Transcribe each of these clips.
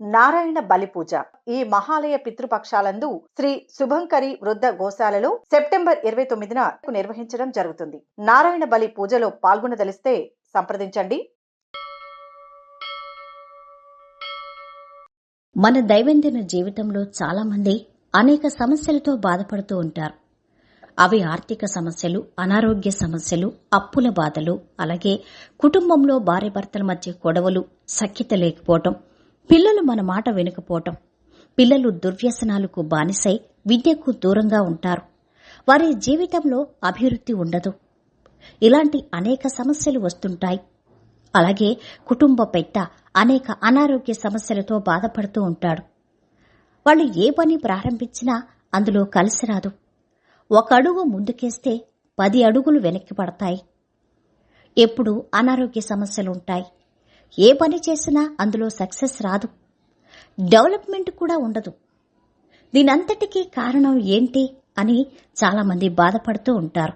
నారాయణ బలి పూజ ఈ మహాలయ పితృపక్షాలందు శ్రీ శుభంకరి వృద్ధ గోశాలలో సెప్టెంబర్ ఇరవై తొమ్మిదిన నిర్వహించడం జరుగుతుంది. నారాయణ బలి పూజలో పాల్గొనదలిస్తే సంప్రదించండి. మన దైనందిన జీవితంలో చాలామంది అనేక సమస్యలతో బాధపడుతూ ఉంటారు. అవి ఆర్థిక సమస్యలు అనారోగ్య సమస్యలు అప్పుల బాధలు అలాగే కుటుంబంలో భార్యభర్తల మధ్య గొడవలు సఖ్యత లేకపోవటం పిల్లలు మన మాట వినకపోవటం. పిల్లలు దుర్వ్యసనాలకు బానిసై విద్యకు దూరంగా ఉంటారు. వారి జీవితంలో అభివృద్ధి ఉండదు. ఇలాంటి అనేక సమస్యలు వస్తుంటాయి. అలాగే కుటుంబ పెద్ద అనేక అనారోగ్య సమస్యలతో బాధపడుతూ ఉంటాడు. వాళ్ళు ఏ పని ప్రారంభించినా అందులో కలిసి రాదు. ఒక అడుగు ముందుకేస్తే పది అడుగులు వెనక్కి పడతాయి. ఎప్పుడు అనారోగ్య సమస్యలు ఉంటాయి ఏ పని చేసినా అందులో సక్సెస్ రాదు. డెవలప్మెంట్ కూడా ఉండదు. దీనంతటికీ కారణం ఏంటి అని చాలామంది బాధపడుతూ ఉంటారు.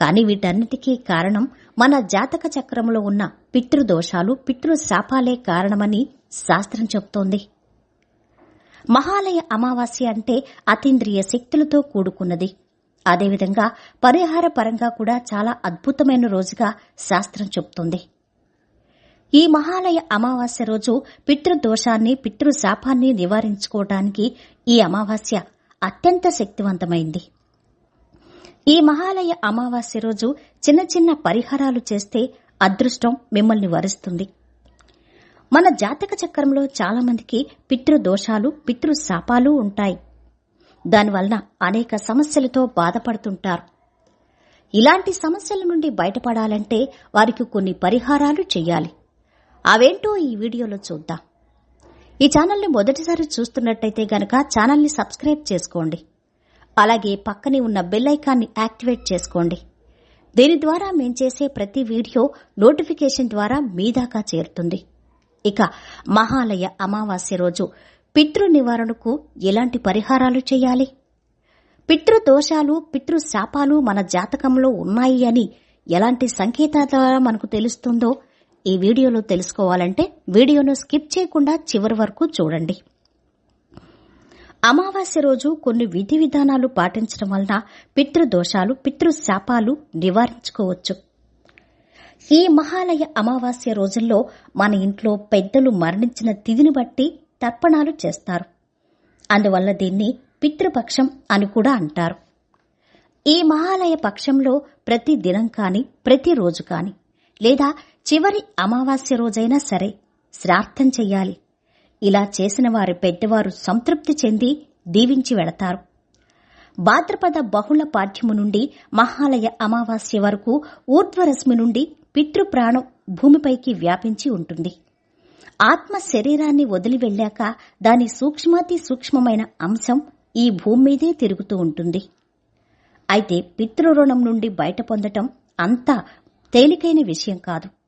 కానీ వీటన్నిటికీ కారణం మన జాతక చక్రంలో ఉన్న పితృదోషాలు పితృశాపాలే కారణమని శాస్త్రం చెబుతోంది. మహాలయ అమావాస్య అంటే అతీంద్రియ శక్తులతో కూడుకున్నది. అదేవిధంగా పరిహార పరంగా కూడా చాలా అద్భుతమైన రోజుగా శాస్త్రం చెబుతోంది. ఈ మహాలయ అమావాస్య రోజు పితృదోషాన్ని పితృశాపాన్ని నివారించుకోవటానికి ఈ అమావాస్య అత్యంత శక్తివంతమైంది. ఈ మహాలయ అమావాస్య రోజు చిన్న చిన్న పరిహారాలు చేస్తే అదృష్టం మిమ్మల్ని వరిస్తుంది. మన జాతక చక్రంలో చాలామందికి పితృదోషాలు పితృశాపాలు ఉంటాయి. దానివలన అనేక సమస్యలతో బాధపడుతుంటారు. ఇలాంటి సమస్యల నుండి బయటపడాలంటే వారికి కొన్ని పరిహారాలు చేయాలి. అవేంటో ఈ వీడియోలో చూద్దాం. ఈ ఛానల్ని మొదటిసారి చూస్తున్నట్టయితే గనక ఛానల్ని సబ్స్క్రైబ్ చేసుకోండి. అలాగే పక్కనే ఉన్న బెల్ ఐకాన్ని యాక్టివేట్ చేసుకోండి. దీని ద్వారా మేం చేసే ప్రతి వీడియో నోటిఫికేషన్ ద్వారా మీ దాకా చేరుతుంది. ఇక మహాలయ అమావాస్య రోజు పితృ నివారణకు ఎలాంటి పరిహారాలు చేయాలి? పితృదోషాలు పితృశాపాలు మన జాతకంలో ఉన్నాయి అని ఎలాంటి సంకేతాల ద్వారా మనకు తెలుస్తుందో ఈ వీడియోలో తెలుసుకోవాలంటే వీడియోను స్కిప్ చేయకుండా చివరి వరకు చూడండి. అమావాస్య రోజు కొన్ని విధి విధానాలు పాటించడం వలన పితృదోషాలు పితృశాపాలు నివారించుకోవచ్చు. ఈ మహాలయ అమావాస్య రోజుల్లో మన ఇంట్లో పెద్దలు మరణించిన తిథిని బట్టి తర్పణాలు చేస్తారు. అందువల్ల దీన్ని పితృపక్షం అని కూడా అంటారు. ఈ మహాలయ పక్షంలో ప్రతి దినం కాని ప్రతిరోజు కాని లేదా చివరి అమావాస్య రోజైనా సరే శ్రార్థం చెయ్యాలి. ఇలా చేసిన వారి పెద్దవారు సంతృప్తి చెంది దీవించి వెడతారు భాద్రపద బహుళ పాఠ్యము నుండి మహాలయ అమావాస్య వరకు ఊర్ధ్వరశ్మి నుండి పితృప్రాణం భూమిపైకి వ్యాపించి ఉంటుంది. ఆత్మ శరీరాన్ని వదిలి వెళ్ళాక దాని సూక్ష్మాతి సూక్ష్మమైన అంశం ఈ భూమి మీదే తిరుగుతూ ఉంటుంది. అయితే పితృరుణం నుండి బయట పొందటం అంత తేలికైన విషయం కాదు.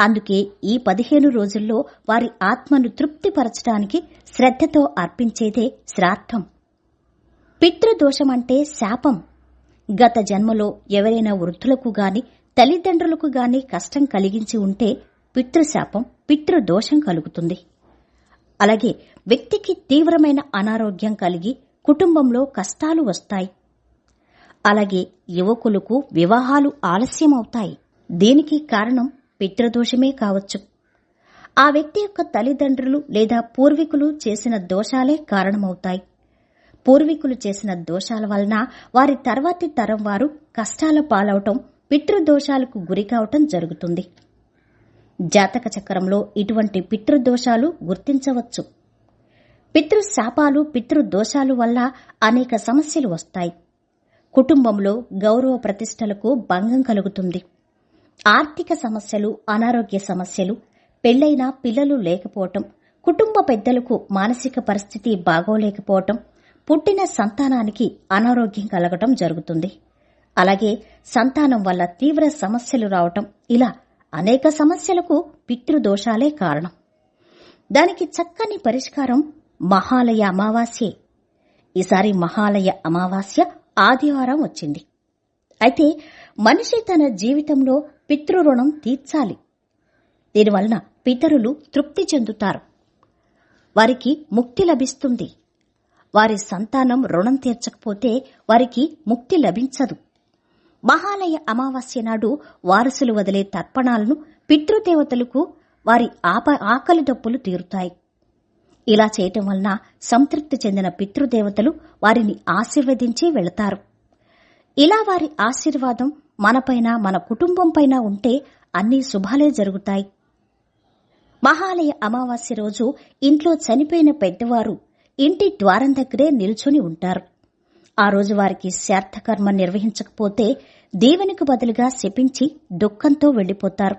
అందుకే ఈ పదిహేను రోజుల్లో వారి ఆత్మను తృప్తిపరచడానికి శ్రద్ధతో అర్పించేదే శ్రాద్ధం. పితృదోషమంటే శాపం. గత జన్మలో ఎవరైనా వృద్ధులకు గాని తల్లిదండ్రులకు గాని కష్టం కలిగించి ఉంటే పితృశాపం పితృదోషం కలుగుతుంది. అలాగే వ్యక్తికి తీవ్రమైన అనారోగ్యం కలిగి కుటుంబంలో కష్టాలు వస్తాయి. అలాగే యువకులకు వివాహాలు ఆలస్యమవుతాయి. దీనికి కారణం పితృదోషమే కావచ్చు. ఆ వ్యక్తి యొక్క తల్లిదండ్రులు లేదా పూర్వీకులు చేసిన దోషాలే కారణమవుతాయి. పూర్వీకులు చేసిన దోషాల వలన వారి తర్వాతి తరం వారు కష్టాల పాలవటం పితృదోషాలకు గురి కావటం జరుగుతుంది. జాతక చక్రంలో ఇటువంటి పితృదోషాలు గుర్తించవచ్చు. పితృశాపాలు పితృదోషాలు వల్ల అనేక సమస్యలు వస్తాయి. కుటుంబంలో గౌరవ ప్రతిష్టలకు భంగం కలుగుతుంది. ఆర్థిక సమస్యలు అనారోగ్య సమస్యలు పెళ్ళైన పిల్లలు లేకపోవటం కుటుంబ పెద్దలకు మానసిక పరిస్థితి బాగోలేకపోవటం పుట్టిన సంతానానికి అనారోగ్యం కలగటం జరుగుతుంది. అలాగే సంతానం వల్ల తీవ్ర సమస్యలు రావటం ఇలా అనేక సమస్యలకు పితృదోషాలే కారణం. దానికి చక్కని పరిష్కారం మహాలయ అమావాస్యే. ఈసారి మహాలయ అమావాస్య ఆదివారం వచ్చింది. అయితే మనిషి తన జీవితంలో పితృరుణం తీర్చాలి. దీనివలన పితరులు తృప్తి చెందుతారు. వారికి ముక్తి లభిస్తుంది. వారి సంతానం రుణం తీర్చకపోతే వారికి ముక్తి లభించదు. మహాలయ అమావాస్య నాడు వారసులు వదిలే తర్పణాలను పితృదేవతలకు వారి ఆప ఆకలి డప్పులు తీరుతాయి. ఇలా చేయటం వలన సంతృప్తి చెందిన పితృదేవతలు వారిని ఆశీర్వదించి వెళతారు. ఇలా వారి ఆశీర్వాదం మనపైన మన కుటుంబంపైన ఉంటే అన్ని శుభాలే జరుగుతాయి. మహాలయ అమావాస్య రోజు ఇంట్లో చనిపోయిన పెద్దవారు ఇంటి ద్వారం దగ్గరే నిల్చుని ఉంటారు. ఆ రోజు వారికి శార్థకర్మ నిర్వహించకపోతే దేవునికి బదులుగా శపించి దుఃఖంతో వెళ్ళిపోతారు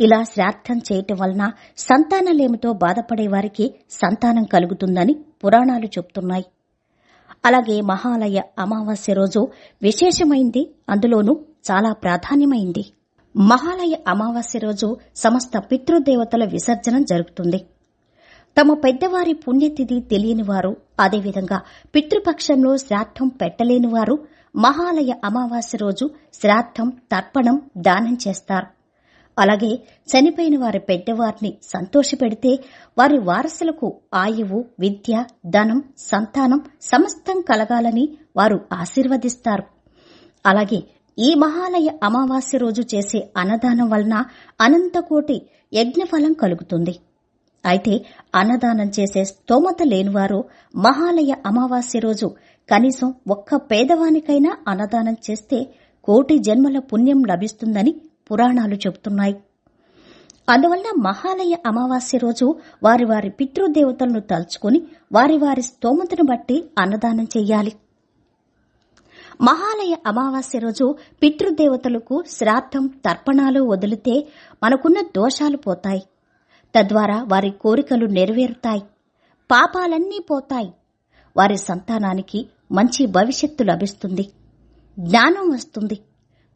ఇలా శ్రార్థం చేయటం వలన సంతానలేమితో బాధపడే వారికి సంతానం కలుగుతుందని పురాణాలు చెబుతున్నాయి. అలాగే మహాలయ అమావాస్య రోజు విశేషమైంది. అందులోనూ చాలా ప్రాధాన్యమైంది. మహాలయ అమావాస్య రోజు సమస్త పితృదేవతల విసర్జనం జరుగుతుంది. తమ పెద్దవారి పుణ్యతిథి తెలియని వారు అదేవిధంగా పితృపక్షంలో శ్రాద్ధం పెట్టలేని వారు మహాలయ అమావాస్య రోజు శ్రాద్ధం తర్పణం దానం చేస్తారు. అలాగే చనిపోయిన వారి పెద్దవారిని సంతోషపెడితే వారి వారసులకు ఆయువు విద్య ధనం సంతానం సమస్తం కలగాలని వారు ఆశీర్వదిస్తారు. అలాగే ఈ మహాలయ అమావాస్య రోజు చేసే అన్నదానం వలన అనంతకోటి యజ్ఞఫలం కలుగుతుంది. అయితే అన్నదానం చేసే స్తోమత లేనివారు మహాలయ అమావాస్య రోజు కనీసం ఒక్క పేదవానికైనా అన్నదానం చేస్తే కోటి జన్మల పుణ్యం లభిస్తుందని పురాణాలు చెబుతున్నాయి. అందువల్ల మహాలయ అమావాస్య రోజు వారి వారి పితృదేవతలను తలుచుకుని వారి వారి స్తోమతను బట్టి అన్నదానం చెయ్యాలి. మహాలయ అమావాస్య రోజు పితృదేవతలకు శ్రాద్ధం తర్పణాలు వదిలితే మనకున్న దోషాలు పోతాయి. తద్వారా వారి కోరికలు నెరవేరుతాయి. పాపాలన్నీ పోతాయి. వారి సంతానానికి మంచి భవిష్యత్తు లభిస్తుంది. జ్ఞానం వస్తుంది.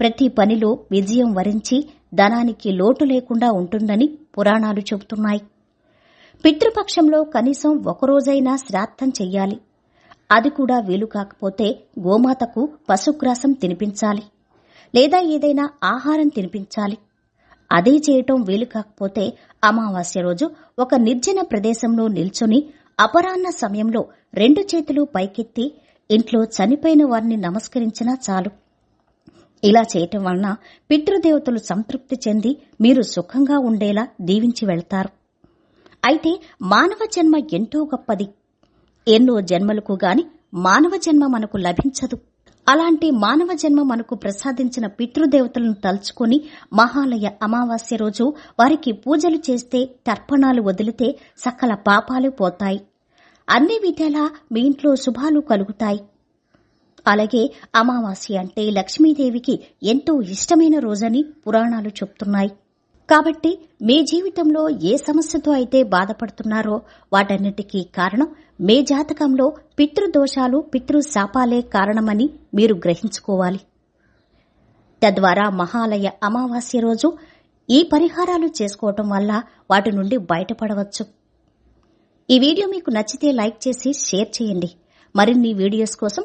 ప్రతి పనిలో విజయం వరించి ధనానికి లోటు లేకుండా ఉంటుందని పురాణాలు చెబుతున్నాయి. పితృపక్షంలో కనీసం ఒకరోజైనా శ్రాద్ధం చెయ్యాలి. అది కూడా వీలు కాకపోతే గోమాతకు పశుగ్రాసం తినిపించాలి. లేదా ఏదైనా ఆహారం తినిపించాలి. అదే చేయటం వీలు కాకపోతే అమావాస్య రోజు ఒక నిర్జన ప్రదేశంలో నిల్చుని అపరాహ్న సమయంలో రెండు చేతులు పైకెత్తి ఇంట్లో చనిపోయిన వారిని నమస్కరించినా చాలు. ఇలా చేయటం వలన పితృదేవతలు సంతృప్తి చెంది మీరు సుఖంగా ఉండేలా దీవించి వెళ్తారు. అయితే మానవ జన్మ ఎంతో గొప్పది. ఎన్నో జన్మలకు గాని మానవ జన్మ మనకు లభించదు. అలాంటి మానవ జన్మ మనకు ప్రసాదించిన పితృదేవతలను తలుచుకొని మహాలయ అమావాస్య రోజు వారికి పూజలు చేస్తే తర్పణాలు వదిలితే సకల పాపాలు పోతాయి. అన్ని విధాలా మీ ఇంట్లో శుభాలు కలుగుతాయి. అలాగే అమావాస్య అంటే లక్ష్మీదేవికి ఎంతో ఇష్టమైన రోజని పురాణాలు చెప్తున్నాయి. కాబట్టి మీ జీవితంలో ఏ సమస్యతో అయితే బాధపడుతున్నారో వాటన్నిటికీ కారణం మీ జాతకంలో పితృదోషాలు పితృశాపాలే కారణమని మీరు గ్రహించుకోవాలి. తద్వారా మహాలయ అమావాస్య రోజు ఈ పరిహారాలు చేసుకోవటం వల్ల వాటి నుండి బయటపడవచ్చు. ఈ వీడియో మీకు నచ్చితే లైక్ చేసి షేర్ చేయండి. మరిన్ని వీడియోస్ కోసం